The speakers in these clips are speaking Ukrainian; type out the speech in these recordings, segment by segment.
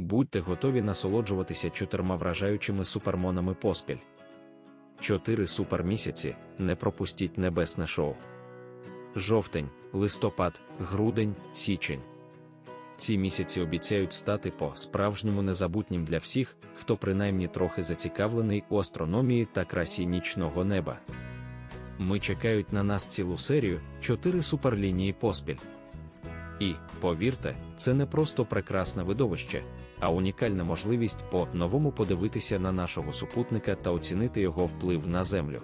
будьте готові насолоджуватися чотирма вражаючими супермонами поспіль. Чотири супермісяці не пропустіть небесне шоу. Жовтень, листопад, грудень, січень. Ці місяці обіцяють стати по-справжньому незабутнім для всіх, хто принаймні трохи зацікавлений у астрономії та красі нічного неба. Ми чекають на нас цілу серію, чотири суперлінії поспіль. І, повірте, це не просто прекрасне видовище, а унікальна можливість по-новому подивитися на нашого супутника та оцінити його вплив на Землю.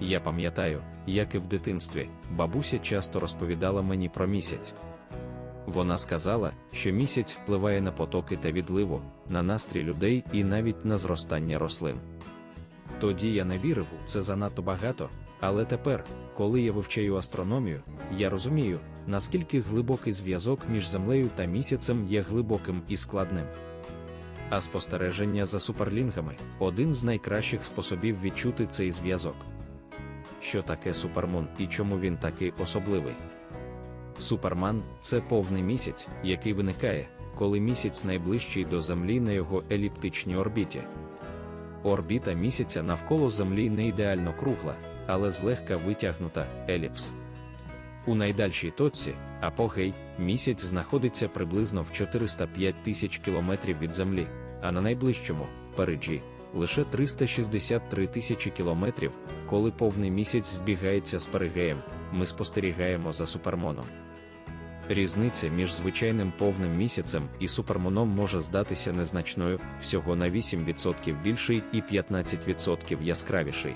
Я пам'ятаю, як і в дитинстві, бабуся часто розповідала мені про місяць. Вона сказала, що місяць впливає на потоки та відливу, на настрій людей і навіть на зростання рослин. Тоді я не вірив, це занадто багато, але тепер, коли я вивчаю астрономію, я розумію, наскільки глибокий зв'язок між Землею та місяцем є глибоким і складним. А спостереження за суперлінгами один з найкращих способів відчути цей зв'язок. Що таке супермун і чому він такий особливий? Суперман це повний місяць, який виникає, коли місяць найближчий до Землі на його еліптичній орбіті. Орбіта місяця навколо Землі не ідеально кругла, але злегка витягнута еліпс. У найдальшій точці, апогей, місяць знаходиться приблизно в 405 тисяч кілометрів від Землі, а на найближчому переджі лише 363 тисячі кілометрів, коли повний місяць збігається з перигеєм, ми спостерігаємо за супермоном. Різниця між звичайним повним місяцем і супермоном може здатися незначною, всього на 8% більший і 15% яскравіший.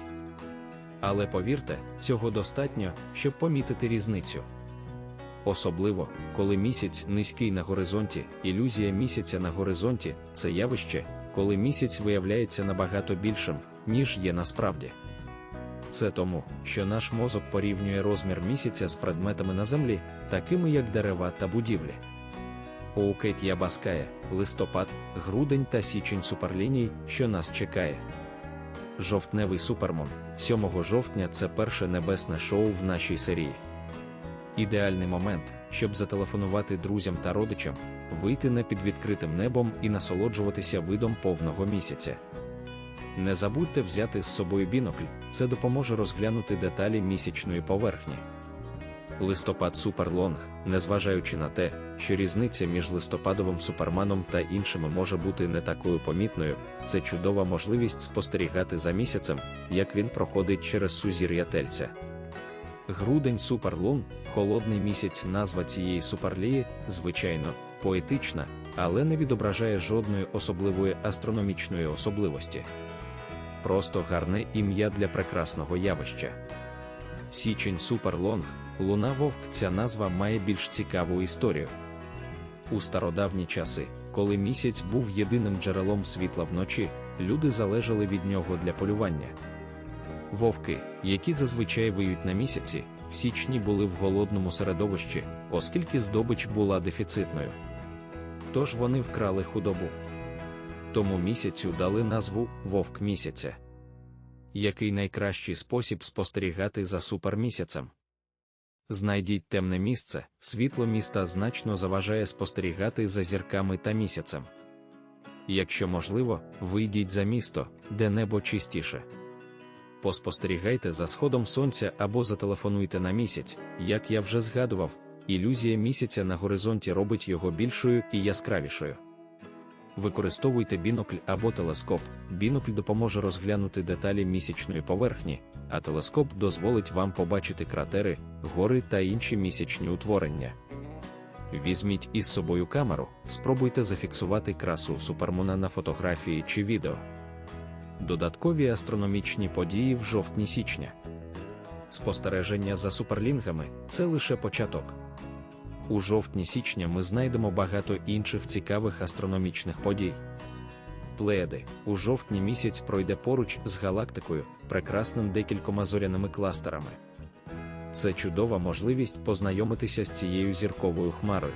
Але повірте, цього достатньо, щоб помітити різницю. Особливо, коли місяць низький на горизонті, ілюзія місяця на горизонті це явище, коли місяць виявляється набагато більшим, ніж є насправді. Це тому, що наш мозок порівнює розмір місяця з предметами на землі, такими як дерева та будівлі. Оукет Ябаскає, листопад, грудень та січень суперліній, що нас чекає. Жовтневий супермон 7 жовтня це перше небесне шоу в нашій серії. Ідеальний момент, щоб зателефонувати друзям та родичам, вийти на під відкритим небом і насолоджуватися видом повного місяця. Не забудьте взяти з собою бінокль, це допоможе розглянути деталі місячної поверхні. Листопад Суперлонг, незважаючи на те, що різниця між листопадовим суперманом та іншими може бути не такою помітною, це чудова можливість спостерігати за місяцем, як він проходить через сузір'я тельця. Грудень Суперлун, холодний місяць, назва цієї суперлії, звичайно, поетична, але не відображає жодної особливої астрономічної особливості. Просто гарне ім'я для прекрасного явища. Січень Суперлонг, Луна Вовк. Ця назва має більш цікаву історію. У стародавні часи, коли місяць був єдиним джерелом світла вночі, люди залежали від нього для полювання. Вовки, які зазвичай виють на місяці, в січні були в голодному середовищі, оскільки здобич була дефіцитною. Тож вони вкрали худобу. Тому місяцю дали назву Вовк місяця. Який найкращий спосіб спостерігати за супермісяцем? Знайдіть темне місце, світло міста значно заважає спостерігати за зірками та місяцем. Якщо можливо, вийдіть за місто, де небо чистіше. Поспостерігайте за сходом сонця або зателефонуйте на місяць, як я вже згадував, ілюзія місяця на горизонті робить його більшою і яскравішою. Використовуйте бінокль або телескоп. Бінокль допоможе розглянути деталі місячної поверхні, а телескоп дозволить вам побачити кратери, гори та інші місячні утворення. Візьміть із собою камеру, спробуйте зафіксувати красу супермуна на фотографії чи відео. Додаткові астрономічні події в жовтні січня. Спостереження за суперлінгами це лише початок. У жовтні-січня ми знайдемо багато інших цікавих астрономічних подій. Плеяди у жовтні місяць пройде поруч з галактикою, прекрасним декількома зоряними кластерами. Це чудова можливість познайомитися з цією зірковою хмарою.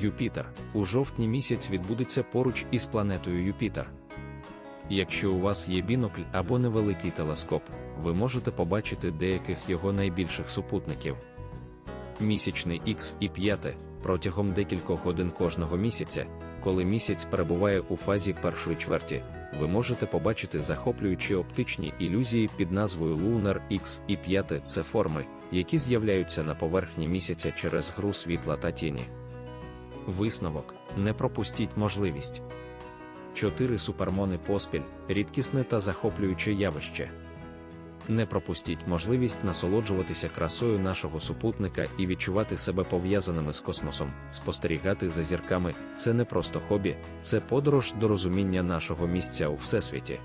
Юпітер у жовтні місяць відбудеться поруч із планетою Юпітер. Якщо у вас є бінокль або невеликий телескоп, ви можете побачити деяких його найбільших супутників. Місячний Х і 5 протягом декількох годин кожного місяця коли місяць перебуває у фазі першої чверті, ви можете побачити захоплюючі оптичні ілюзії під назвою Lunar X і 5 це форми, які з'являються на поверхні місяця через гру світла та тіні. Висновок не пропустіть можливість. Чотири супермони поспіль рідкісне та захоплююче явище. Не пропустіть можливість насолоджуватися красою нашого супутника і відчувати себе пов'язаними з космосом, спостерігати за зірками це не просто хобі, це подорож до розуміння нашого місця у всесвіті.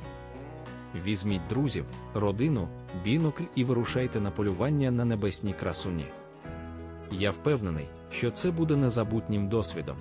Візьміть друзів, родину, бінокль і вирушайте на полювання на небесній красуні. Я впевнений, що це буде незабутнім досвідом.